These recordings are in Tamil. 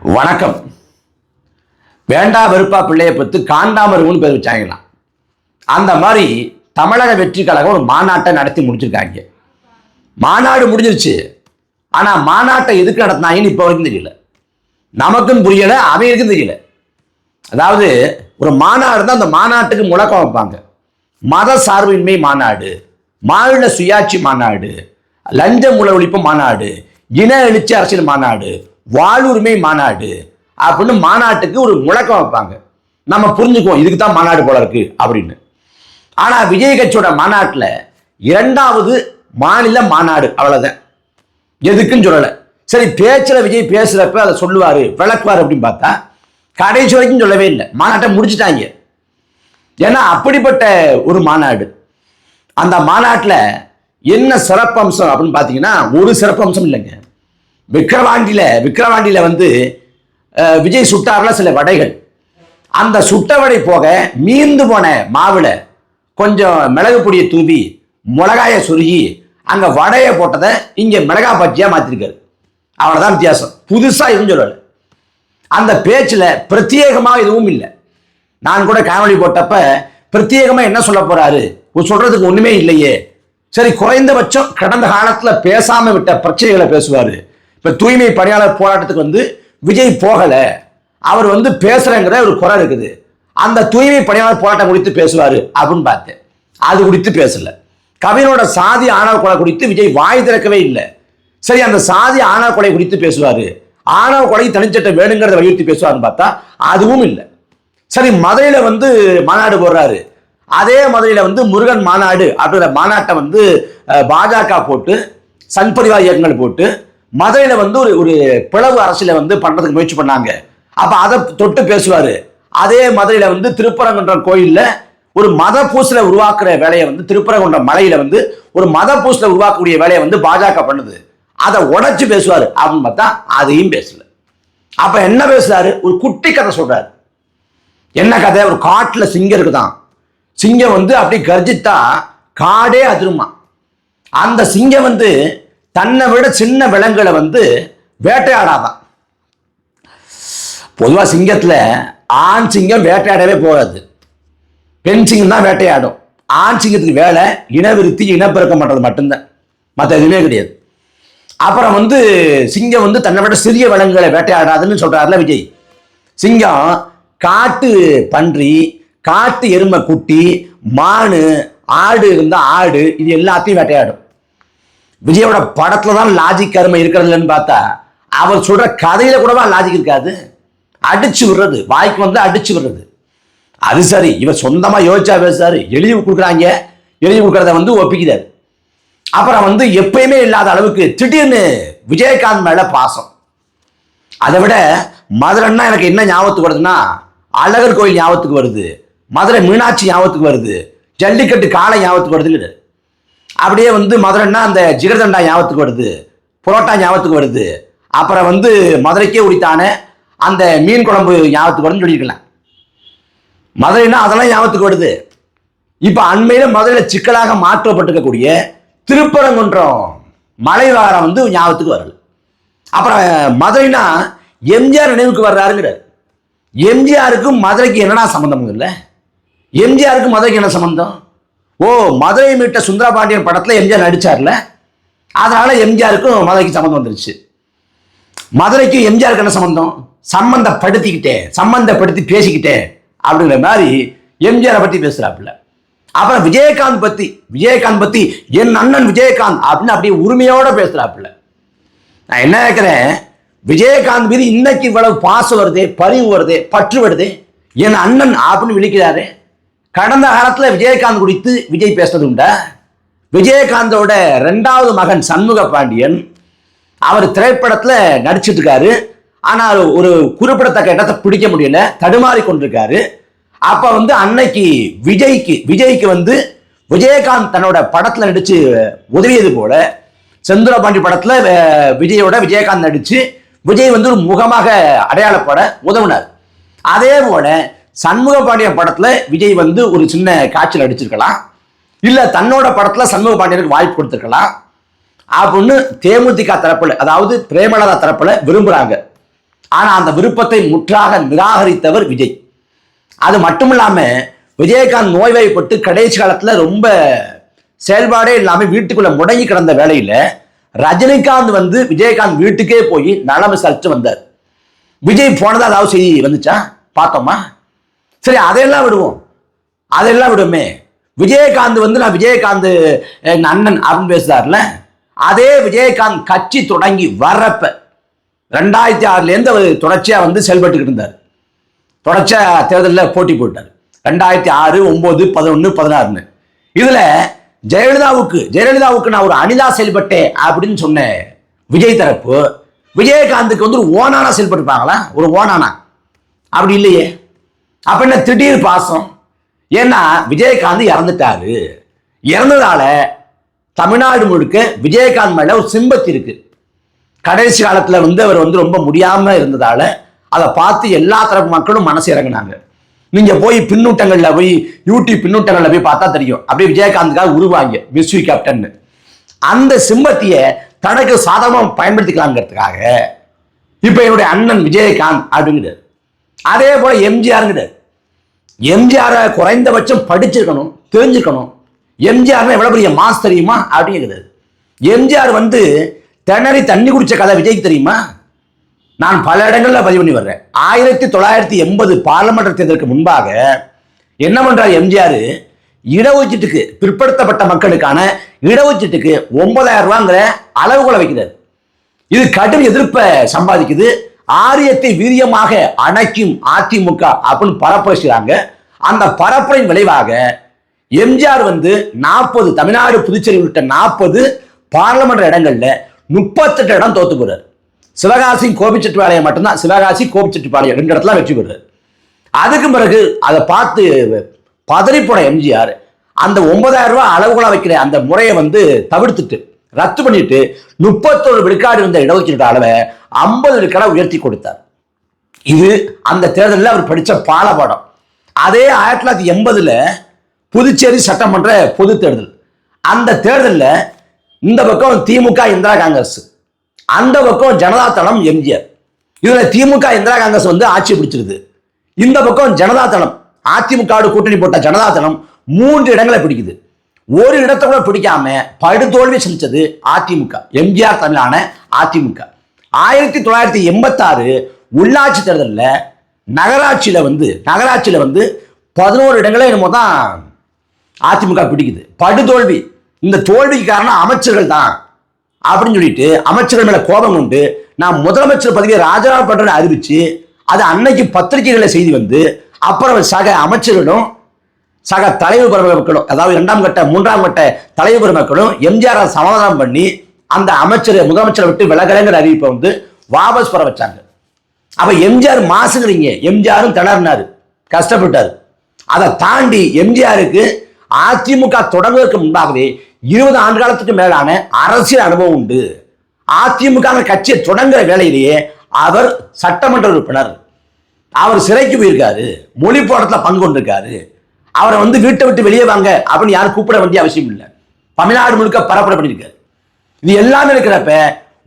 வணக்கம். வேண்டா வெறுப்பா பிள்ளையை பத்து காண்டாமருகுன்னு பேர் வச்சாங்களாம் அந்த மாதிரி தமிழக வெற்றி கழகம் ஒரு மாநாட்டை நடத்தி முடிச்சிருக்காங்க. மாநாடு முடிஞ்சிருச்சு. ஆனா மாநாட்டை எதுக்கு நடத்தினாங்கன்னு இப்போ வரைக்கும் தெரியல. நமக்கும் புரியல அவங்களுக்கும் தெரியல. அதாவது ஒரு மாநாடு தான் அந்த மாநாட்டுக்கு முழக்கம் வைப்பாங்க. மத சார்பின்மை மாநாடு மாநில சுயாட்சி மாநாடு லஞ்ச முல ஒழிப்பு மாநாடு இன எழுச்சி அரசியல் மாநாடு வாழ்வுரிமை மாநாடு அப்படின்னு மாநாட்டுக்கு ஒரு முழக்கம் வைப்பாங்க. நம்ம புரிஞ்சுக்குவோம் இதுக்கு தான் மாநாடு போல இருக்கு அப்படின்னு. ஆனால் விஜய் கட்சியோட மாநாட்டில் இரண்டாவது மாநில மாநாடு அவ்வளோதான் எதுக்குன்னு சொல்லலை. சரி பேச்சில் விஜய் பேசுகிறப்ப அதை சொல்லுவார் விளக்குவார் அப்படின்னு பார்த்தா கடைசி வரைக்கும் சொல்லவே இல்லை. மாநாட்டை முடிச்சிட்டாங்க. ஏன்னா அப்படிப்பட்ட ஒரு மாநாடு. அந்த மாநாட்டில் என்ன சிறப்பம்சம் அப்படின்னு பார்த்தீங்கன்னா ஒரு சிறப்பம்சம் இல்லைங்க. விக்கிரவாண்டியில் விக்கிரவாண்டியில் வந்து விஜய் சுட்டார்ல சில வடைகள். அந்த சுட்ட வடை போக மீந்து போன மாவில் கொஞ்சம் மிளகு பொடியை தூவி மிளகாயை சுருகி அங்கே வடையை போட்டதை இங்கே மிளகா பஜ்ஜியாக மாற்றிருக்காரு அவ்வளோதான் வித்தியாசம். புதுசாக எதுவும் சொல்லலை. அந்த பேச்சில் பிரத்யேகமாக எதுவும் இல்லை. நான் கூட காணொலி போட்டப்ப பிரத்யேகமாக என்ன சொல்ல போகிறாரு சொல்கிறதுக்கு ஒன்றுமே இல்லையே. சரி குறைந்தபட்சம் கடந்த காலத்தில் பேசாமல் விட்ட பிரச்சனைகளை பேசுவார். இப்போ தூய்மை பணியாளர் போராட்டத்துக்கு வந்து விஜய் போகலை. அவர் வந்து பேசுகிறேங்கிற ஒரு குறை இருக்குது. அந்த தூய்மை பணியாளர் போராட்டம் குறித்து பேசுவார் அப்படின்னு பார்த்தேன். அது குறித்து பேசலை. கவினோட சாதி ஆணவ கொலை குறித்து விஜய் வாய் திறக்கவே இல்லை. சரி அந்த சாதி ஆணவ கொலை குறித்து பேசுவார். ஆணவ கொலை தனிச்சட்டம் வேணுங்கிறத வலியுறுத்தி பேசுவாருன்னு பார்த்தா அதுவும் இல்லை. சரி மதுரையில் வந்து மாநாடு போடுறாரு. அதே மதுரையில் வந்து முருகன் மாநாடு அப்படிங்கிற மாநாட்டை வந்து பாஜக போட்டு சண்பரிவார் இயக்கங்கள் போட்டு மதுரையில வந்து ஒரு ஒரு பிளவு அரசியலை வந்து பண்றதுக்கு முயற்சி பண்ணாங்க. அப்ப அதை தொட்டு பேசுவாரு. அதே மதுரையில வந்து திருப்பரங்குன்ற கோயில்ல ஒரு மத பூசலை உருவாக்குற வேலையை வந்து திருப்பரங்குன்றம் மலையில வந்து ஒரு மத பூசலை உருவாக்கக்கூடிய வேலையை வந்து பாஜக பண்ணுது. அதை உடைச்சு பேசுவாரு. அப்படின்னு பார்த்தா அதையும் பேசல. அப்ப என்ன பேசுறாரு? ஒரு குட்டி கதை சொல்றாரு. என்ன கதை? ஒரு காட்டுல சிங்கம் இருக்குதான். சிங்கம் வந்து அப்படி கர்ஜித்தா காடே அதிருமா. அந்த சிங்கம் வந்து தன்னை விட சின்ன விலங்குகளை வந்து வேட்டையாடாதான். பொதுவாக சிங்கத்தில் ஆண் சிங்கம் வேட்டையாடவே போகாது. பெண் சிங்கம் தான் வேட்டையாடும். ஆண் சிங்கத்துக்கு வேலை இனவிருத்தி இனப்பெருக்கம் பண்ணுறது மட்டும்தான். மற்ற எதுவுமே கிடையாது. அப்புறம் வந்து சிங்கம் வந்து தன்னை விட சிறிய விலங்குகளை வேட்டையாடாதுன்னு சொல்கிறாருல விஜய். சிங்கம் காட்டு பன்றி காட்டு எருமை குட்டி மானு ஆடு இருந்தால் ஆடு இது எல்லாத்தையும் வேட்டையாடும். விஜயோட படத்துல தான் லாஜிக் அருமை இருக்கிறதுலன்னு பார்த்தா அவர் சொல்ற கதையில கூடவா லாஜிக் இருக்காது. அடிச்சு விடுறது வாய்க்கு வந்து அடிச்சு விடுறது. அது சரி இவர் சொந்தமா யோசிச்சா பேசுறாரு எழுதி கொடுக்குறாங்க. எழுதி கொடுக்கறத வந்து ஒப்பிக்கிறார். அப்புறம் வந்து எப்பயுமே இல்லாத அளவுக்கு திடீர்னு விஜயகாந்த் மேல பாசம். அதை விட மதுரைன்னா எனக்கு என்ன ஞாபகத்துக்கு வருதுன்னா அழகர் கோயில் ஞாபகத்துக்கு வருது. மதுரை மீனாட்சி ஞாபகத்துக்கு வருது. ஜல்லிக்கட்டு காலை ஞாபகத்துக்கு வருதுன்னு. அப்படியே வந்து மதுரைன்னா அந்த ஜிகர்தண்டா ஞாபகத்துக்கு வருது. புரோட்டா ஞாபகத்துக்கு வருது. அப்புறம் வந்து மதுரைக்கே உரித்தான அந்த மீன் குழம்பு ஞாபகத்துக்கு வருதுன்னு சொல்லியிருக்கலாம். மதுரைன்னா அதெல்லாம் ஞாபகத்துக்கு வருது. இப்போ அண்மையில் மதுரையில் சிக்கலாக மாற்றப்பட்டிருக்கக்கூடிய திருப்பரங்குன்றம் மலைவாரம் வந்து ஞாபகத்துக்கு வரல அப்புறம் மதுரைனா எம்ஜிஆர் நினைவுக்கு வர்றாருங்கிறார். எம்ஜிஆருக்கும் மதுரைக்கு என்னடா சம்மந்தம் இல்லை? எம்ஜிஆருக்கும் மதுரைக்கு என்ன சம்மந்தம் ஓ மதுரை மீட்ட சுந்தரபாண்டியன் படத்தில் எம்ஜிஆர் நடிச்சார்ல? அதனால எம்ஜிஆருக்கும் மதுரைக்கு சம்மந்தம் வந்துருச்சு. மதுரைக்கும் எம்ஜிஆருக்கு என்ன சம்பந்தம்? சம்பந்தப்படுத்திக்கிட்டே சம்பந்தப்படுத்தி பேசிக்கிட்டே அப்படிங்கிற மாதிரி எம்ஜிஆரை பற்றி பேசுகிறாப்புல அப்புறம் விஜயகாந்த் பற்றி விஜயகாந்த் பற்றி என் அண்ணன் விஜயகாந்த் அப்படின்னு அப்படியே உரிமையோடு பேசுகிறாப்புல நான் என்ன கேட்குறேன் விஜயகாந்த் மீது இன்னைக்கு இவ்வளவு பாசம் வருது பரிவு வருது பற்று வருது என் அண்ணன் அப்படின்னு விழிக்கிறாரு. கடந்த காலத்தில் விஜயகாந்த் குறித்து விஜய் பேசுனது உண்டா? விஜயகாந்தோட ரெண்டாவது மகன் சண்முக பாண்டியன் அவர் திரைப்படத்தில் நடிச்சிட்டு இருக்காரு ஆனால் ஒரு குறிப்பிடத்தக்க இடத்தை பிடிக்க முடியல தடுமாறி கொண்டிருக்காரு. அப்போ வந்து அன்னைக்கு விஜய்க்கு விஜய்க்கு வந்து விஜயகாந்த் தன்னோட படத்தில் நடித்து உதவியது போல செந்துரபாண்டி படத்தில் விஜயோட விஜயகாந்த் நடித்து விஜய் வந்து ஒரு முகமாக அடையாளப்பட உதவினார். அதே போல சண்முக பாண்டியன் படத்துல விஜய் வந்து ஒரு சின்ன காய்ச்சல் அடிச்சிருக்கலாம் இல்ல தன்னோட படத்துல சண்முக பாண்டியனுக்கு வாய்ப்பு கொடுத்துருக்கலாம். அப்படின்னு தேமுதிக தரப்புல அதாவது பிரேமலதா தரப்புல விரும்புறாங்க. ஆனா அந்த விருப்பத்தை முற்றாக நிராகரித்தவர் விஜய். அது மட்டும் இல்லாம விஜயகாந்த் நோய்வாய்ப்பட்டு கடைசி காலத்துல ரொம்ப செயல்பாடே இல்லாம வீட்டுக்குள்ள முடங்கி கிடந்த வேலையில ரஜினிகாந்த் வந்து விஜயகாந்த் வீட்டுக்கே போய் நலம் விசாரிச்சு வந்தார். விஜய் போனதா ஏதாவது செய்தி வந்துச்சா? பார்த்தோமா? சரி அதையெல்லாம் விடுவோம். அதெல்லாம் விடுமே. விஜயகாந்த் வந்து நான் விஜயகாந்த் என் அண்ணன் அப்படின்னு பேசுறாருல அதே விஜயகாந்த் கட்சி தொடங்கி வர்றப்ப ரெண்டாயிரத்தி ஆறுலேருந்து அவர் தொடர்ச்சியாக வந்து செயல்பட்டுக்கிட்டு இருந்தார். தொடர்ச்சியாக தேர்தலில் போட்டி போட்டார். ரெண்டாயிரத்தி ஆறு ஒம்பது பதினொன்று பதினாறுன்னு. இதில் ஜெயலலிதாவுக்கு ஜெயலலிதாவுக்கு நான் ஒரு அணிலா செயல்பட்டேன் அப்படின்னு சொன்ன விஜய் தரப்பு விஜயகாந்துக்கு வந்து ஒரு ஓனானா செயல்பட்டுப்பாங்களா ஒரு ஓனானா? அப்படி இல்லையே. அப்ப என்ன திடீர் பாசம்? ஏன்னா விஜயகாந்த் இறந்துட்டாரு. இறந்ததால தமிழ்நாடு முழுக்க விஜயகாந்த் மேல ஒரு சிம்பத்தி இருக்கு. கடைசி காலத்துல வந்து அவர் வந்து ரொம்ப முடியாம இருந்ததால அதை பார்த்து எல்லா தரப்பு மக்களும் மனசு இறங்குனாங்க. நீங்க போய் பின்னூட்டங்கள்ல போய் யூடியூப் பின்னூட்டங்கள்ல போய் பார்த்தா தெரியும். அப்படியே விஜயகாந்துக்காக உருவாங்க மிஸ்வி கேப்டன் அந்த சிம்பத்தியை தனக்கு சாதகமாக பயன்படுத்திக்கலாங்கிறதுக்காக இப்ப என்னுடைய அண்ணன் விஜயகாந்த் அப்படிங்கிறார். அதே போல எம்ஜிஆருங்கிறார் எம்ஜிஆரை குறைந்தபட்சம் படிச்சிருக்கணும் தெரிஞ்சுக்கணும் எம்ஜிஆர் எவ்வளவு பெரிய மாஸ் தெரியுமா? அப்படிங்கிறது எம்ஜிஆர் வந்து திணறி தண்ணி குடிச்ச கதை விஜய்க்கு தெரியுமா? நான் பல இடங்களில் பதிவு பண்ணி வர்றேன். ஆயிரத்தி தொள்ளாயிரத்தி எண்பது பார்லமெண்ட் தேர்தலுக்கு முன்பாக என்ன பண்றார் எம்ஜிஆர் இடஒதுக்கீட்டுக்கு பிற்படுத்தப்பட்ட மக்களுக்கான இடஒதுக்கீட்டுக்கு ஒன்பதாயிரம் ரூபாங்கிற அளவுகோலை வைக்கிறார். இது கடும் எதிர்ப்பை சம்பாதிக்குது. ஆரியத்தை வீரியமாக அணைக்கும் அதிமுக அப்படின்னு பரப்புரைச்சாங்க அந்த பரப்புரையின் விளைவாக எம்ஜிஆர் வந்து நாற்பது தமிழ்நாடு புதுச்சேரி உள்ளிட்ட நாற்பது பார்லமெண்ட் இடங்கள்ல முப்பத்தெட்டு இடம் தோத்து போறார். சிவகாசி கோபிச்செட்டிப்பாளையம் மட்டும்தான். சிவகாசி கோபிச்செட்டிப்பாளையம் ரெண்டு இடத்துல வெற்றி பெறார் அதுக்கு பிறகு அதை பார்த்து பதறிப்போன எம்ஜிஆர் அந்த ஒன்பதாயிரம் ரூபாய் அளவுகளாக வைக்கிற அந்த முறையை வந்து தவிர்த்துட்டு ரத்து பண்ணிட்டு முப்பத்தொரு விழுக்காடு இருந்த இடஒதுக்கீடு அளவை ஐம்பது விழுக்காடாக உயர்த்தி கொடுத்தார். இது அந்த தேர்தலில் அவர் படித்த பாலபாடம். அதே ஆயிரத்தி தொள்ளாயிரத்தி எண்பதில் புதுச்சேரி சட்டமன்ற பொது தேர்தல். அந்த தேர்தலில் இந்த பக்கம் திமுக இந்திரா காங்கிரஸ். அந்த பக்கம் ஜனதா தளம் எம்ஜிஆர். இதில் திமுக இந்திரா காங்கிரஸ் வந்து ஆட்சி பிடிச்சிருது. இந்த பக்கம் ஜனதா தளம் அதிமுக கூட்டணி போட்ட ஜனதா தளம் மூன்று இடங்களை பிடிக்குது. ஒரு இடத்தை கூட பிடிக்காம படுதோல்வி செஞ்சது அதிமுக எம்ஜிஆர் தமிழான அதிமுக. ஆயிரத்தி தொள்ளாயிரத்தி எண்பத்தாறு உள்ளாட்சி தேர்தலில் நகராட்சியில் வந்து நகராட்சியில் வந்து பதினோரு இடங்களே என்னமோ தான் அதிமுக பிடிக்குது. படுதோல்வி இந்த தோல்விக்கு காரணம் அமைச்சர்கள் தான். அப்படின்னு சொல்லிட்டு அமைச்சர்கள் மேலே கோபம் கொண்டு நான் முதலமைச்சர் பதவியை ராஜினாமா பண்ணுறேன்னு அறிவித்து அது அன்னைக்கு பத்திரிகைகளை செய்தி வந்து அப்புறம் சக அமைச்சர்களும் சக தலைவு பெருமக்களும் அதாவது இரண்டாம் கட்ட மூன்றாம் கட்ட தலைவு பெருமக்களும் எம்ஜிஆர் சமாதானம் பண்ணி அந்த அமைச்சர் முதலமைச்சரை விட்டு விலகலைங்கிற அறிவிப்பை வந்து வாபஸ் பெற வச்சாங்க. அப்ப எம்ஜிஆர் மாசுங்கிறீங்க எம்ஜிஆரும் திணறினாரு. கஷ்டப்பட்டாரு. அதை தாண்டி எம்ஜிஆருக்கு அதிமுக தொடங்குவதற்கு முன்பாகவே இருபது ஆண்டு காலத்துக்கு மேலான அரசியல் அனுபவம் உண்டு. அதிமுக கட்சியை தொடங்குற வேலையிலேயே அவர் சட்டமன்ற உறுப்பினர். அவர் சிறைக்கு போயிருக்காரு. மொழி போராட்டத்தில் பங்கு கொண்டிருக்காரு. அவரை வந்து வீட்டை விட்டு வெளியே வாங்க அப்படின்னு யாரும் கூப்பிட வேண்டிய அவசியம் இல்லை. தமிழ்நாடு முழுக்க பரப்புரை பண்ணியிருக்காரு இது எல்லாமே இருக்கிறப்ப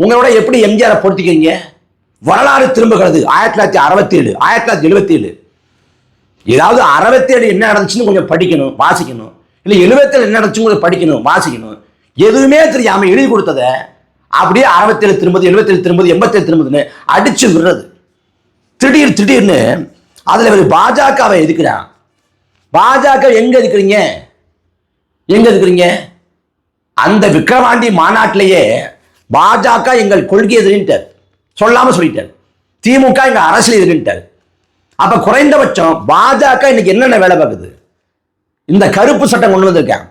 உங்களோட எப்படி எம்ஜிஆரை பொறுத்திக்கிறீங்க வரலாறு திரும்புகிறது ஆயிரத்தி தொள்ளாயிரத்தி அறுபத்தி ஏழு ஆயிரத்தி தொள்ளாயிரத்தி எழுபத்தி ஏழு. ஏதாவது அறுபத்தேழு என்ன நடந்துச்சுன்னு கொஞ்சம் படிக்கணும் வாசிக்கணும். இல்லை எழுபத்தேழு என்ன நடந்துச்சுன்னு கொஞ்சம் படிக்கணும் வாசிக்கணும். எதுவுமே தெரியாமல் எழுதி கொடுத்ததை அப்படியே அறுபத்தேழு திரும்பது எழுபத்தேழு திரும்பது எண்பத்தேழு திரும்பதுன்னு அடிச்சு விடுறது. திடீர் திடீர்னு அதில் ஒரு பாஜகவை எதுக்குறான் பாஜக எங்க இருக்கிறீங்க? எங்க இருக்கிறீங்க? அந்த விக்கிரவாண்டி மாநாட்டிலேயே பாஜக எங்கள் கொள்கை எதிரின்ட்டார். சொல்லாம சொல்லிட்டார். திமுக எங்க அரசியல் எதிரின்ட்டார். அப்ப குறைந்தபட்சம் பாஜக இன்னைக்கு என்னென்ன வேலை பார்க்குது? இந்த கருப்பு சட்டம் கொண்டு வந்திருக்காங்க.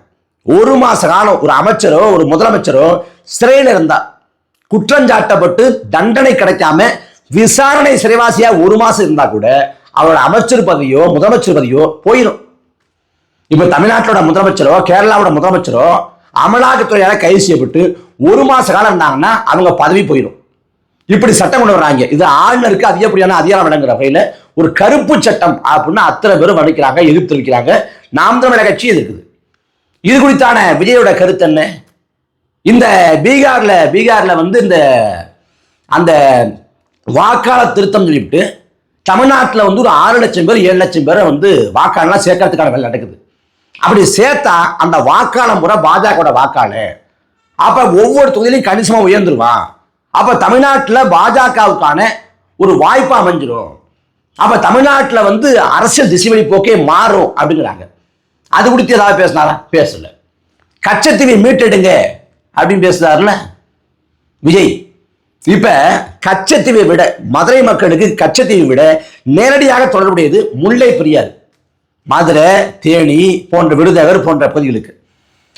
ஒரு மாச காலம் ஒரு அமைச்சரோ ஒரு முதலமைச்சரோ சிறையில் இருந்தா குற்றஞ்சாட்டப்பட்டு தண்டனை கிடைக்காம விசாரணை சிறைவாசியா ஒரு மாசம் இருந்தா கூட அவரோட அமைச்சர் பதவியோ முதலமைச்சர் பதவியோ போயிடும் இப்ப தமிழ்நாட்டோட முதலமைச்சரோ கேரளாவோட முதலமைச்சரோ அமலாக்கத்துறையால கைது செய்யப்பட்டு ஒரு மாச காலம் இருந்தாங்கன்னா அவங்க பதவி போயிடும். இப்படி சட்டம் கொண்டு வர்றாங்க. இது ஆளுநருக்கு அதிகப்படியான அதிகாரம் வழங்குற வகையில ஒரு கருப்பு சட்டம் அப்படின்னு அத்தனை பேரும் வடிக்கிறாங்க எதிர்த்து இருக்கிறாங்க நாம் தமிழக கட்சி இருக்குது இது குறித்தான விஜயோட கருத்து என்ன? இந்த பீகார்ல பீகார்ல வந்து இந்த அந்த வாக்காளர் திருத்தம் சொல்லிவிட்டு தமிழ்நாட்டில் வந்து ஒரு ஆறு லட்சம் பேர் ஏழு லட்சம் பேரை வந்து வாக்காளர்லாம் சேர்க்கறதுக்கான வேலை நடக்குது. அப்படி சேர்த்தா அந்த வாக்காளர் முறை பாஜகவோட வாக்காளர் அப்ப ஒவ்வொரு தொகுதியிலையும் கணிசமா உயர்ந்துருவான். அப்ப தமிழ்நாட்டில் பாஜகவுக்கான ஒரு வாய்ப்பு அமைஞ்சிடும் அப்ப தமிழ்நாட்டில் வந்து அரசியல் திசைவழி போக்கே மாறும் அப்படிங்கிறாங்க. அது குறித்து ஏதாவது பேசினாரா? பேசல. கச்சத்தீவை மீட்டெடுங்க அப்படின்னு பேசுனார்ல விஜய். இப்ப கச்சத்தீவை விட மதுரை மக்களுக்கு கச்சத்தீவை விட நேரடியாக தொடர்புடையது முல்லை பெரியாறு. மதுரை தேனி போன்ற விருதுநகர் போன்ற பகுதிகளுக்கு.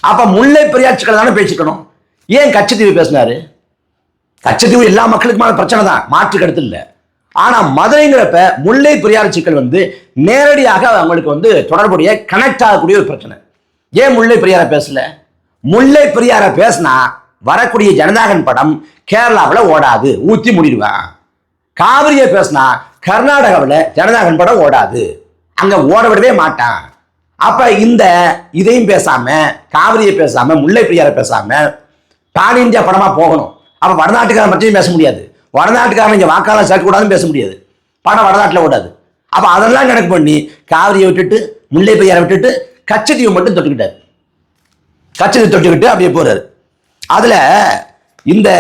அப்போ முல்லை பெரியாட்சிகளை தானே பேசிக்கணும். ஏன் கச்சத்தீவு பேசினாரு? கச்சத்தீவு எல்லா மக்களுக்குமான பிரச்சனை தான். மாற்று கருத்து இல்லை. ஆனால் மதுரைங்கிறப்ப முல்லை பெரியார் சிக்கல் வந்து நேரடியாக அவங்களுக்கு வந்து தொடர்புடைய கனெக்ட் ஆகக்கூடிய ஒரு பிரச்சனை. ஏன் முல்லை பெரியாரை பேசல? முல்லை பெரியாரை பேசினா வரக்கூடிய ஜனநாயகன் படம் கேரளாவில் ஓடாது. ஊற்றி முடிடுவேன். காவிரியை பேசினா கர்நாடகாவில் ஜனநாயகன் படம் ஓடாது. அங்க ஓட விடவே மாட்டான். அப்ப இந்த இதையும் பேசாம காவிரியை பேசாம முல்லை பெரியாரை பேசாம பான் இந்தியா படமா போகணும். அப்ப வடநாட்டுக்காரன் பற்றியும் பேச முடியாது. வடநாட்டுக்காரன் இங்க வாக்காளர் சேர்க்கக்கூடாதுன்னு பேச முடியாது. படம் வடநாட்டில் ஓடாது. அப்ப அதெல்லாம் கணக்கு பண்ணி காவிரியை விட்டுட்டு முல்லை பெரியாரை விட்டுட்டு கச்சத்தீவை மட்டும் தொட்டுக்கிட்டாரு. கச்சத்தை தொட்டுக்கிட்டு அப்படியே போறாரு. அதுல இந்த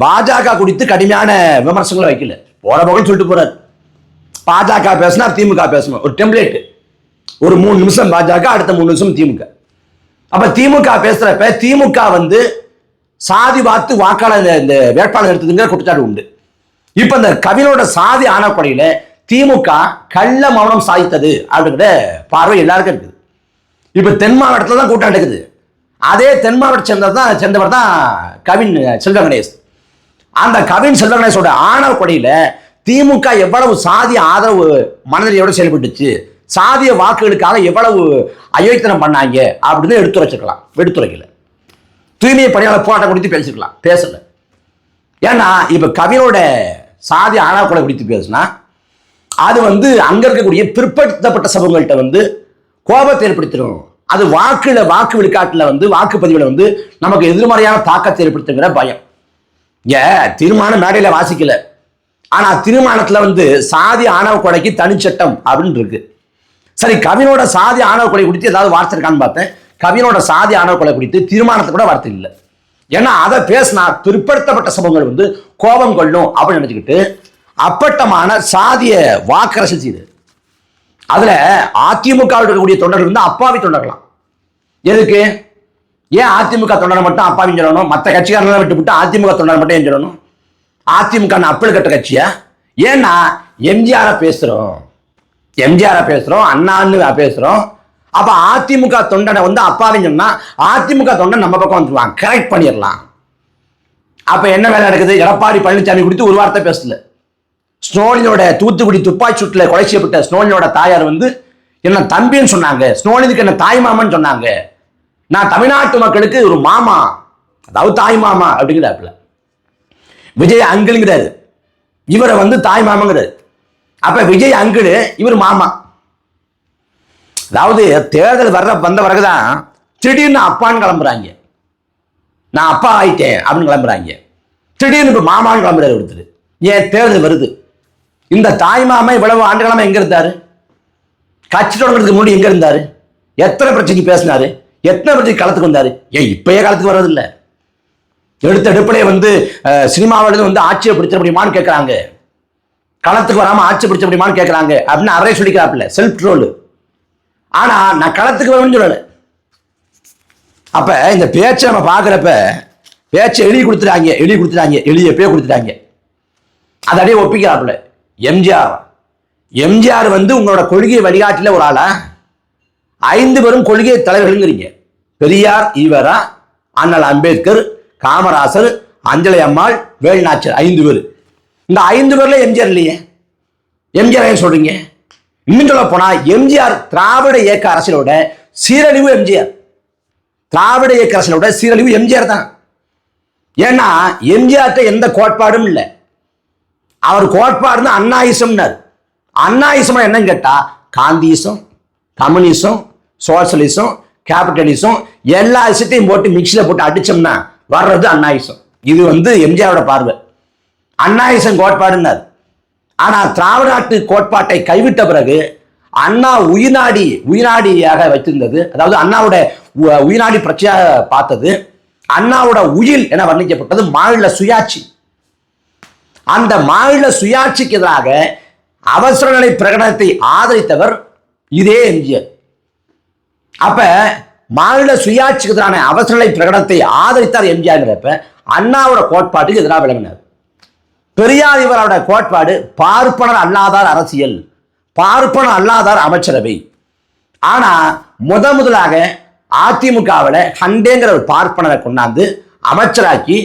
பாஜக குறித்து கடுமையான விமர்சனங்களை வைக்கல. போற போகன்னு சொல்லிட்டு போறாரு. பாஜக பேசினா திமுக பேசணும் ஒரு டெம்ப்ளேட் ஒரு மூணு நிமிஷம் பாஜக அடுத்த மூணு நிமிஷம் திமுக. அப்ப திமுக பேசுறப்ப திமுக வந்து சாதி பார்த்து வாக்காளர் இந்த- இந்த வேட்பாளர் எடுத்ததுங்கிற குற்றச்சாட்டு உண்டு. இப்ப இந்த கவினோட சாதி ஆனப்படையில திமுக கள்ள மௌனம் சாதித்தது அப்படிங்கிற பார்வை எல்லாருக்கும் இருக்குது. இப்ப தென் மாவட்டத்தில் தான் கூட்டம் நடக்குது அதே தென் மாவட்டத்தை சேர்ந்தவர் தான் சேர்ந்தவர் தான் கவின் செல்வ கணேஷ். அந்த கவின் செல்வ கணேஷோட ஆணவ கொடையில திமுக எவ்வளவு சாதி ஆதரவு மனநிலையோடு செயல்பட்டுச்சு? சாதிய வாக்குகளுக்காக எவ்வளவு அயோத்தனம் பண்ணாங்க? அப்படின்னு எடுத்துரைச்சிருக்கலாம் எடுத்துரைக்கல தூய்மை பணியாளர் போராட்டம் குறித்து பேசிருக்கலாம். பேசல. ஏன்னா இப்ப கவினோட சாதி ஆணாக்குலை குறித்து பேசுனா அது வந்து அங்க இருக்கக்கூடிய பிற்படுத்தப்பட்ட சமூகங்கள்கிட்ட வந்து கோபத்தை ஏற்படுத்திடும். அது வாக்குல வாக்கு விழுக்காட்டில் வந்து வாக்குப்பதிவில் வந்து நமக்கு எதிர்மறையான தாக்கத்தை ஏற்படுத்துங்கிற பயம். ஏ தீர்மானம் மேடையில் வாசிக்கலை. ஆனா திருமணத்துல வந்து சாதி ஆணவ கொலைக்கு தனிச்சட்டம் அப்படின்னு இருக்கு. சரி கவினோட சாதி ஆணவ கொலை குறித்து ஏதாவது வார்த்தை இருக்கான்னு பார்த்தேன். கவினோட சாதி ஆணவ கொலை குறித்து தீர்மானத்தை கூட வார்த்தை இல்லை. ஏன்னா அதை பேசினா பிற்படுத்தப்பட்ட சமூகங்கள் வந்து கோபம் கொள்ளும் அப்படின்னு நினைச்சுக்கிட்டு அப்பட்டமான சாதிய வாக்கரசு செய்யுது அதுல அதிமுகவில் இருக்கக்கூடிய தொண்டர்கள் வந்து அப்பாவி தொண்டர்களாம். எதுக்கு? ஏன் அதிமுக தொண்டரை மட்டும் அப்பாவின்னு சொல்லணும்? மற்ற கட்சிக்காரங்களை விட்டு விட்டு அதிமுக தொண்டரை மட்டும் ஏன் சொல்லணும்? அதிமுக அப்பல் கட்ட கட்சியா? ஏன்னா எம்ஜிஆரை பேசுறோம். எம்ஜிஆரை பேசுறோம் அண்ணான்னு பேசுறோம். அப்ப அதிமுக தொண்டனை வந்து அப்பாவின்னு சொன்னால் அதிமுக தொண்டன் நம்ம பக்கம் வந்துருவான் கரெக்ட் பண்ணிடலாம். அப்ப என்ன வேலை நடக்குது? எடப்பாடி பழனிசாமி குறித்து ஒரு வார்த்தை பேசல. ஸ்னோலினோட தூத்துக்குடி துப்பாக்கி சூட்டுல கொலை செய்யப்பட்ட ஸ்னோலினோட தாயார் வந்து என்ன தம்பின்னு சொன்னாங்க. ஸ்னோலினுக்கு என்ன தாய் மாமன்னு சொன்னாங்க. நான் தமிழ்நாட்டு மக்களுக்கு ஒரு மாமா அதாவது தாய் மாமா அப்படிங்கிறாப்புல. விஜய் அங்கிள்ங்கிறாரு. இவரை வந்து தாய் மாமங்கிறாரு. அப்ப விஜய் அங்கிள் இவர் மாமா. அதாவது தேர்தல் வர்ற வந்த பிறகுதான் திடீர்னு அப்பான்னு கிளம்புறாங்க. நான் அப்பா ஆயிட்டேன் அப்படின்னு கிளம்புறாங்க. திடீர்னு இப்போ மாமான்னு கிளம்புறாரு ஒருத்தர். ஏன் தேர்தல் வருது? இந்த தாய் மாமா இவ்வளவு ஆண்டுகளமா எங்க இருந்தாரு? கட்சி தொடங்குறதுக்கு முன்னாடி எங்க இருந்தாரு? எத்தனை பிரச்சனைக்கு பேசினாரு? எத்தனை பிரச்சனைக்கு களத்துக்கு வந்தாரு? ஏன் இப்பயே களத்துக்கு வர்றதில்ல. எடுத்த எடுப்பிலே வந்து சினிமாவிலிருந்து வந்து ஆட்சியை பிடிச்ச முடியுமான்னு கேட்குறாங்க களத்துக்கு வராமல் ஆட்சி பிடிச்ச முடியுமான்னு கேட்குறாங்க அப்படின்னு அவரே சொல்லிக்கிறாப்புல செல்ஃப் ட்ரோல் ஆனால் நான் களத்துக்கு வரணும்னு சொல்லலை. அப்போ இந்த பேச்சை நம்ம பார்க்குறப்ப பேச்சை எழுதி கொடுத்துட்டாங்க எழுதி கொடுத்துட்டாங்க எழுதிய பே கொடுத்துட்டாங்க. அதை அப்படியே ஒப்பிக்கிறாப்புல. எம்ஜிஆர். எம்ஜிஆர் வந்து உங்களோட கொள்கை வழிகாட்டில ஒரு ஆளா? ஐந்து பெரும் கொள்கை தலைவர்கள்ங்கிறீங்க. பெரியார் ஈவரா அண்ணல் அம்பேத்கர் காமராசர் அஞ்சலி அம்மாள் வேலுநாச்சர் ஐந்து பேர். இந்த ஐந்து பேர்ல எம்ஜிஆர் இல்லையே? எம்ஜிஆர் ஏன் சொல்றீங்க? இன்னும் சொல்ல போனா எம்ஜிஆர் திராவிட இயக்க அரசியலோட சீரழிவு எம்ஜிஆர். திராவிட இயக்க அரசியலோட சீரழிவு எம்ஜிஆர் தான். ஏன்னா எம்ஜிஆர்கிட்ட எந்த கோட்பாடும் இல்லை. அவர் கோட்பாடுன்னு அண்ணாயிசம்னார் அண்ணாயிசம் என்னன்னு கேட்டா காந்தியிசம் கம்யூனிசம் சோசியலிசம் கேபிட்டலிசம் எல்லா விஷயத்தையும் போட்டு மிக்சியில் போட்டு அடிச்சோம்னா வர்றது அன்னாயிசம். இது வந்து எம்ஜிஆரோட பார்வை. அன்னாயிசம் கோட்பாடுன்னார். ஆனால் திராவிடாட்டு கோட்பாட்டை கைவிட்ட பிறகு அண்ணா உயிர்நாடி உயிர்நாடியாக வச்சிருந்தது அதாவது அண்ணாவோட உ- உயிர்நாடி பிரச்சையாக பார்த்தது. அண்ணாவோட உயில் என வர்ணிக்கப்பட்டது மாநில சுயாட்சி. அந்த மாநில சுயாட்சிக்கு எதிராக அவசர நிலை பிரகடனத்தை ஆதரித்தவர் இதே எம்ஜிஆர். அப்ப மாநில சுயாட்சிக்கு எதிரான அவசரநிலை பிரகடனத்தை ஆதரித்தார் எம்ஜிஆர்ங்கிறப்ப அண்ணாவோட கோட்பாட்டுக்கு எதிராக விளங்கினார். பெரியார் இவரோட கோட்பாடு பார்ப்பனர் அல்லாதார் அரசியல் பார்ப்பனர் அல்லாதார் அமைச்சரவை. ஆனால் முத முதலாக அதிமுகவில் ஹண்டேங்கிற ஒரு பார்ப்பனரை கொண்டாந்து அமைச்சராக்கி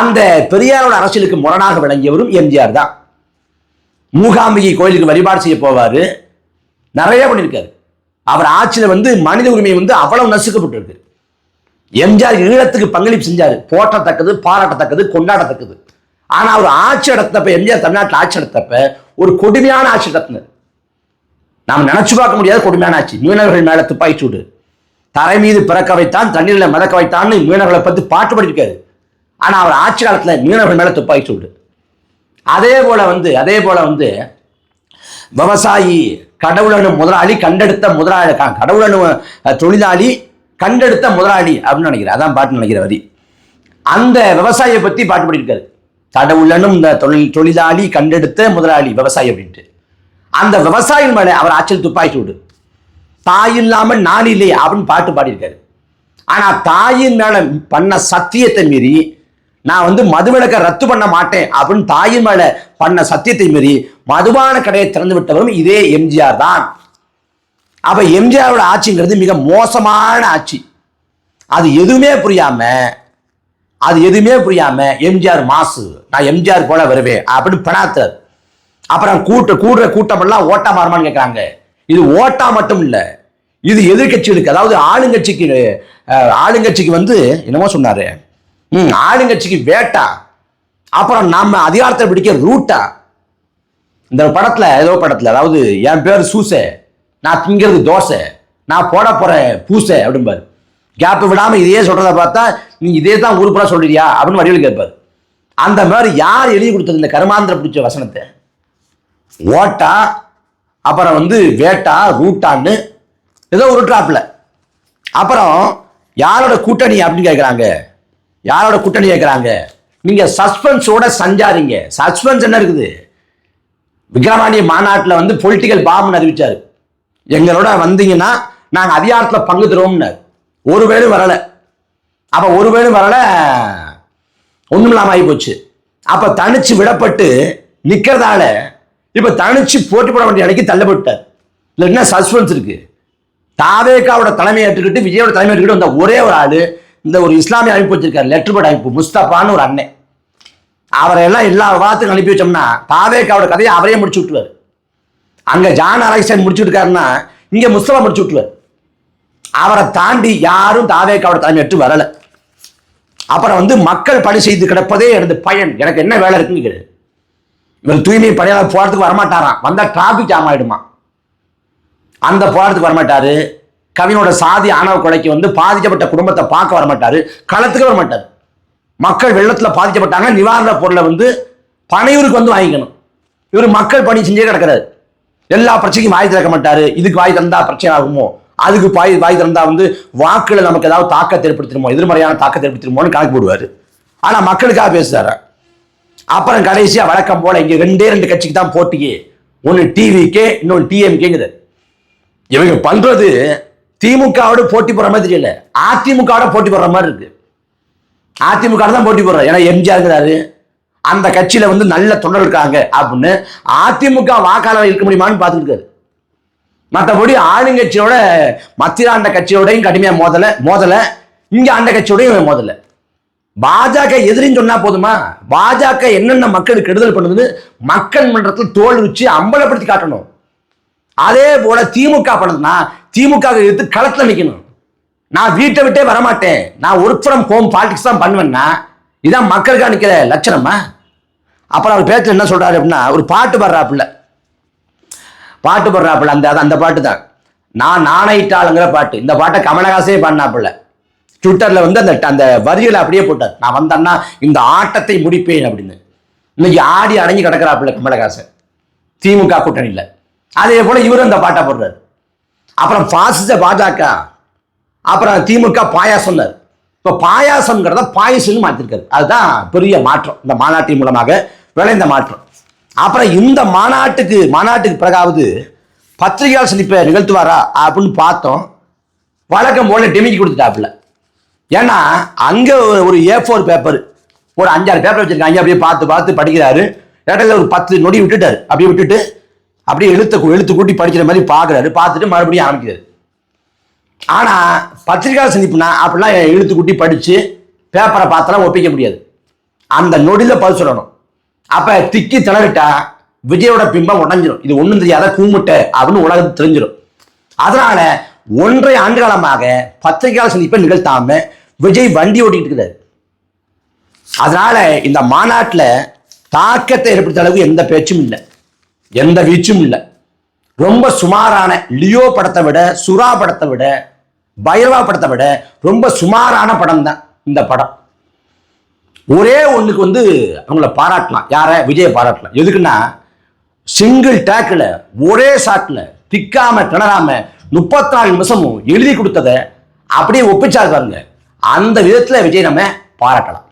அந்த பெரியாரோட அரசியலுக்கு முரணாக விளங்கியவரும் எம்ஜிஆர் தான். மூகாம்பிகை கோயிலுக்கு வழிபாடு செய்ய போவார். நிறைய பண்ணியிருக்காரு. அவர் ஆட்சியில் வந்து மனித உரிமை வந்து அவ்வளவு நசுக்கப்பட்டிருக்கு. எம்ஜிஆர் ஈழத்துக்கு பங்களிப்பு செஞ்சார். போற்றத்தக்கது பாராட்டத்தக்கது கொண்டாடத்தக்கது. ஆனால் அவர் ஆட்சி நடத்தப்ப எம்ஜிஆர் தமிழ்நாட்டில் ஆட்சி நடத்தப்ப ஒரு கொடுமையான ஆட்சி நடத்தினார். நாம் நினைச்சு பார்க்க முடியாத கொடுமையான ஆட்சி. மீனவர்கள் மேல துப்பாக்கி சூடு தரை மீது பிறக்க வைத்தான் தண்ணீரில் மிதக்க வைத்தான்னு மீனவர்களை பற்றி பாட்டு படிக்காரு ஆனால் அவர் ஆட்சி காலத்தில் மீனவர்கள் மேலே துப்பாக்கி சூடு அதே போல வந்து அதே போல வந்து விவசாயி கடவுளனு முதலாளி கண்டெடுத்த முதலாளி கடவுளனு தொழிலாளி கண்டெடுத்த முதலாளி அப்படின்னு நினைக்கிறேன் அதான் பாட்டு நினைக்கிற வரி. அந்த விவசாயியை பத்தி பாட்டு பண்ணியிருக்காரு கடவுளனும் இந்த தொழில் தொழிலாளி கண்டெடுத்த முதலாளி விவசாயி அப்படின்ட்டு. அந்த விவசாயின் மேலே அவர் ஆச்சல் துப்பாக்கி சூடு. தாய் இல்லாமல் நான் இல்லை அப்படின்னு பாட்டு பாடியிருக்காரு. ஆனால் தாயின் மேலே பண்ண சத்தியத்தை மீறி நான் வந்து மதுவிலக்க ரத்து பண்ண மாட்டேன் அப்படின்னு தாயின் மேலே பண்ண சத்தியத்தை மீறி மதுபான கடையை திறந்து விட்டவரும் இதே எம்ஜிஆர் தான். அப்ப எம்ஜிஆரோட ஆட்சிங்கிறது மிக மோசமான ஆட்சி. அது எதுவுமே புரியாம அது எதுவுமே புரியாம எம்ஜிஆர் மாசு நான் எம்ஜிஆர் போல வருவேன் அப்படின்னு பெணாத்தார். அப்புறம் கூட்ட கூடுற கூட்டம் எல்லாம் ஓட்டா மாறுமான்னு கேட்குறாங்க இது ஓட்டா மட்டும் இல்லை இது எதிர்கட்சிகளுக்கு அதாவது ஆளுங்கட்சிக்கு ஆளுங்கட்சிக்கு வந்து என்னமோ சொன்னாரு. ம் ஆளுங்கட்சிக்கு வேட்டா. அப்புறம் நம்ம அதிகாரத்தை பிடிக்க ரூட்டா இந்த படத்துல ஏதோ படத்துல அதாவது என் பேர் சூசை நான் திங்கிறது தோசை நான் போட போறேன் பூசை அப்படிம்பாரு. கேப்பு விடாம இதையே சொல்றதை பார்த்தா நீ இதே தான் உருப்படா சொல்றியா? அப்படின்னு வடிவில் கேட்பாரு. அந்த மாதிரி யார் எழுதி கொடுத்தது இந்த கருமாந்திர பிடிச்ச வசனத்தை? ஓட்டா அப்புறம் வந்து வேட்டா ரூட்டான்னு ஏதோ உருட்டுறாப்புல. அப்புறம் யாரோட கூட்டணி அப்படின்னு கேட்குறாங்க? யாரோட கூட்டணி கேட்குறாங்க? நீங்க சஸ்பென்ஸோட சஞ்சாரிங்க சஸ்பென்ஸ் என்ன இருக்குது? விக்ரமாண்டிய மாநாட்டில் வந்து பொலிட்டிக்கல் பாம்னு அறிவிச்சாரு. எங்களோட வந்தீங்கன்னா நாங்கள் அதிகாரத்தில் பங்கு தருவோம்னார். ஒரு வேளும் வரலை. அப்போ ஒரு வேளும் வரலை ஒன்றும் இல்லாமல் ஆகி போச்சு அப்போ தனிச்சு விடப்பட்டு நிற்கிறதால இப்போ தனிச்சு போட்டி போட வேண்டிய அன்னைக்கு தள்ளப்பட்டார் இல்லை என்ன சஸ்பென்ஸ் இருக்கு? தாவேக்காவோட தலைமை ஏற்றுக்கிட்டு விஜயோட தலைமை ஏற்றுக்கிட்டு வந்த ஒரே ஒரு ஆள் இந்த ஒரு இஸ்லாமிய அமைப்பு வச்சிருக்காரு லெட்டர் போர்டு அமைப்பு முஸ்தபான்னு ஒரு அண்ணன். அவரை எல்லாம் எல்லா வாரத்துக்கும் அனுப்பி வச்சோம்னா தாவேக்காவோட கதையை அவரே முடிச்சு விட்டுருவார். அங்க ஜான் அலெக்சன் முடிச்சுட்டு இருக்காருன்னா இங்க முஸ்தபா முடிச்சு விட்டுருவார். அவரை தாண்டி யாரும் தாவேக்காவோட தலைமை எட்டு வரல. அப்புறம் வந்து மக்கள் பணி செய்து கிடப்பதே எனது பயன். எனக்கு என்ன வேலை இருக்குன்னு கேக்குது. இவர் தூய்மை பணியாளர் போகிறதுக்கு வரமாட்டாராம். வந்தால் டிராஃபிக் ஜாம் ஆயிடுமா? அந்த போராட்டத்துக்கு வரமாட்டாரு. கவினோட சாதி ஆணவ கொலைக்கு வந்து பாதிக்கப்பட்ட குடும்பத்தை பார்க்க வரமாட்டாரு. களத்துக்கு வரமாட்டார். மக்கள் வெள்ளத்தில் பாதிக்கப்பட்டாங்க நிவாரண பொருளை வந்து பனையூருக்கு வந்து வாங்கிக்கணும். இவர் மக்கள் பணி செஞ்சே கிடக்கிறாரு. எல்லா பிரச்சனைக்கும் வாய் திறக்க மாட்டாரு. இதுக்கு வாய் திறந்தா பிரச்சனை ஆகுமோ? அதுக்கு வாய் வாய் திறந்தா வந்து வாக்குல நமக்கு ஏதாவது தாக்கத்தை ஏற்படுத்திடுமோ? எதிர்மறையான தாக்கத்தை ஏற்படுத்திடுமோன்னு கணக்கு போடுவாரு. ஆனா மக்களுக்காக பேசுறாரு. அப்புறம் கடைசியா வழக்கம் போல இங்க ரெண்டே ரெண்டு கட்சிக்கு தான் போட்டியே. ஒன்னு டிவிக்கே இன்னொன்னு டிஎம்கேங்குது இவங்க பண்றது திமுகவோட போட்டி போடுற மாதிரி தெரியல. அதிமுகவோட போட்டி போடுற மாதிரி இருக்கு. அதிமுக தான் போட்டி போடுறாரு. ஏன்னா எம்ஜிஆர் அந்த கட்சியில வந்து நல்ல தொண்டர் இருக்காங்க அப்படின்னு அதிமுக வாக்காளர் இருக்க முடியுமான்னு பார்த்துருக்காரு மற்றபடி ஆளுங்கட்சியோட மத்திய ஆண்ட கட்சியோடையும் கடுமையாக மோதல மோதல. இங்கே ஆண்ட கட்சியோடையும் மோதல. பாஜக எதிரின்னு சொன்னா போதுமா? பாஜக என்னென்ன மக்களுக்கு கெடுதல் பண்ணுதுன்னு மக்கள் மன்றத்தில் தோல் வச்சு அம்பலப்படுத்தி காட்டணும். அதே போல திமுக பண்ணதுன்னா திமுக எடுத்து களத்தில் நிற்கணும் நான் வீட்டை விட்டே வரமாட்டேன். நான் ஒர்க் ஃப்ரம் ஹோம் பாலிடிக்ஸ் தான் பண்ணுவேன்னா இதான் மக்களுக்காக நிக்கிற லட்சணமா? அப்புறம் அவர் பேச்சு என்ன சொல்கிறாரு அப்படின்னா ஒரு பாட்டு பாடுறாப்புல. பாட்டு பாடுறாப்புல அந்த அது அந்த பாட்டு தான் நான் நாணயிட்டாளுங்கிற பாட்டு. இந்த பாட்டை கமலஹாசே பாடினாப்புல. ட்விட்டரில் வந்து அந்த அந்த வரிகளை அப்படியே போட்டார். நான் வந்தேன்னா இந்த ஆட்டத்தை முடிப்பேன் அப்படின்னு. இன்னைக்கு ஆடி அடங்கி கிடக்கிறாப்புல கமலஹாசன். திமுக கூட்டணியில். அதே போல இவரும் அந்த பாட்டை போடுறாரு. அப்புறம் பாசிச பாஜக. அப்புறம் திமுக பாயாசம்னார் இப்போ பாயாசம்ங்கிறத பாயசம்னு மாற்றிருக்காரு அதுதான் பெரிய மாற்றம். இந்த மாநாட்டின் மூலமாக விளைந்த மாற்றம். அப்புறம் இந்த மாநாட்டுக்கு மாநாட்டுக்கு பிறகாவது பத்திரிகையால் சந்திப்பை நிகழ்த்துவாரா அப்படின்னு பார்த்தோம். வழக்கம் போல டெமிக்கி கொடுத்துட்டாப்புல. ஏன்னா அங்கே ஒரு ஏ ஃபோர் பேப்பர் ஒரு அஞ்சாறு பேப்பர் வச்சிருக்காங்க. அப்படியே பார்த்து பார்த்து படிக்கிறாரு. இடையில ஒரு பத்து நொடி விட்டுட்டாரு. அப்படியே விட்டுட்டு அப்படியே எழுத்து எழுத்து கூட்டி படிக்கிற மாதிரி பார்க்குறாரு. பார்த்துட்டு மறுபடியும் ஆரம்பிக்கிறாரு. ஆனால் பத்திரிகையாளர் சந்திப்புனா அப்படிலாம் இழுத்து குட்டி படித்து பேப்பரை பார்த்தெல்லாம் ஒப்பிக்க முடியாது. அந்த நொடியில் பதில் சொல்லணும். அப்போ திக்கி திணறிட்டா விஜயோட பிம்பம் உடஞ்சிரும். இது ஒன்றும் தெரியாத கூமுட்டை அப்படின்னு உலகத்துக்கு தெரிஞ்சிடும் அதனால ஒன்றை ஆண்டு காலமாக பத்திரிகையாளர் சந்திப்பை நிகழ்த்தாம விஜய் வண்டி ஓட்டிகிட்டு இருக்கிறாரு அதனால இந்த மாநாட்டில் தாக்கத்தை ஏற்படுத்த அளவுக்கு எந்த பேச்சும் இல்லை. எந்த வீச்சும் இல்லை. ரொம்ப சுமாரான லியோ படத்தை விட சுறா படத்தை விட பைரவா படத்தை விட ரொம்ப சுமாரான படம் தான் இந்த படம். ஒரே ஒன்றுக்கு வந்து அவங்கள பாராட்டலாம். யாரை? விஜயை பாராட்டலாம். எதுக்குன்னா சிங்கிள் டேக்கில் ஒரே ஷாட்டில் திக்காம திணறாம முப்பத்தி நாலு நிமிஷமும் எழுதி கொடுத்ததை அப்படியே ஒப்பிச்சாருக்காருங்க அந்த விதத்தில் விஜய் நம்ம பாராட்டலாம்.